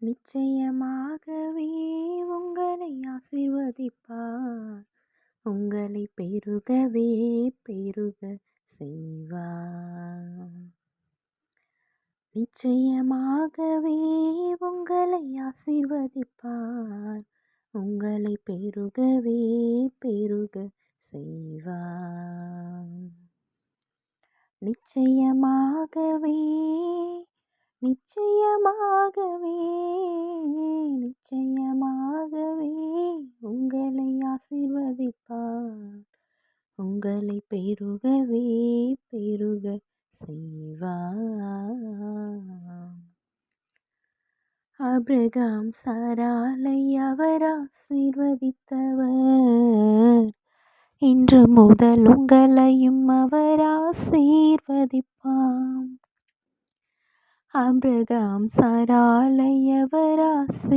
நிச்சயமாகவே உங்களை ஆசீர்வதிப்பார். உங்களை பெருகவே பெருக செய்வார். நிச்சயமாகவே உங்களை ஆசீர்வதிப்பார். உங்களை பெருகவே பெருக செய்வார். நிச்சயமாகவே நிச்சயமாகவே நிச்சயமாகவே உங்களை ஆசிர்வதிப்பார். உங்களை பெருகவே பெருக செய்வார். அபிரகாம் சாராலை அவர் ஆசீர்வதித்தவர். இன்று முதல் உங்களையும் அவர் ஆசீர்வதிப்பாம் அபிரகாம் சாராலை ஆசீர்வதித்தவர்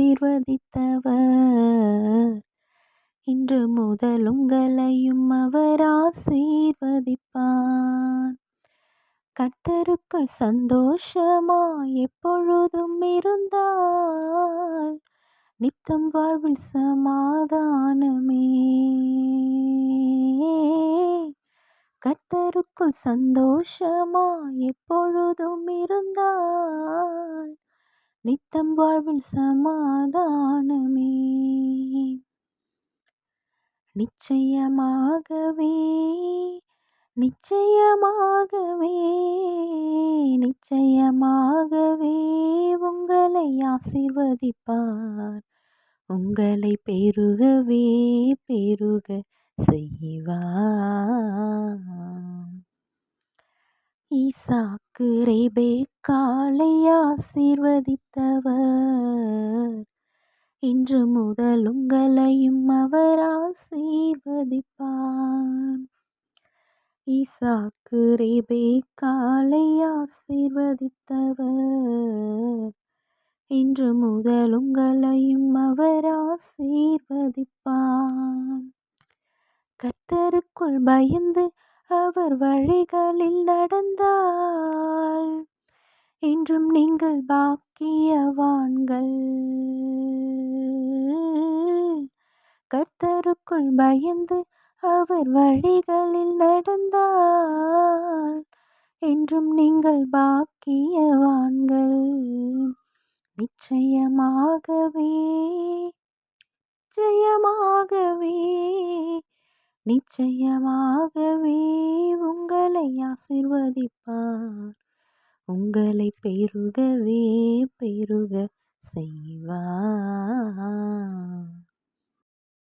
இன்று முதல் உங்களையும் அவர் ஆசீர்வதிப்பார். கர்த்தருக்குள் சந்தோஷமா எப்பொழுதும் இருந்தால் நித்தம் வாழ்வில் சமாதானமே. கர்த்தருக்குள் சந்தோஷமா எப்பொழுதும் இருந்தால் நித்தம் வாழ்வில் சமாதானமே. நிச்சயமாகவே நிச்சயமாகவே நிச்சயமாகவே உங்களை ஆசீர்வதிப்பார். உங்களை பெருகவே பெருக செய்வார். ஈசாக்கு காலை ஆசீர்வதித்தவர். இன்று முதல் உங்களையும் அவர் ஆசீர்வதிப்பார். ஈசாக்கு ரெபேக்காளை ஆசீர்வதித்தவர். இன்று முதல் உங்களையும் அவர் ஆசீர்வதிப்பார். கர்த்தருக்குள் பயந்து அவர் வழிகளில் நடந்தால் இன்றும் நீங்கள் பாக்கியவான்கள் கர்த்தருக்குள் பயந்து அவர் வழிகளில் நடந்தால் என்றும் நீங்கள் பாக்கியவான்கள் நிச்சயமாகவே நிச்சயமாகவே நிச்சயமாகவே. ஆசிர்வதிப்பார். உங்களை பெருகவே பெருக செய்வா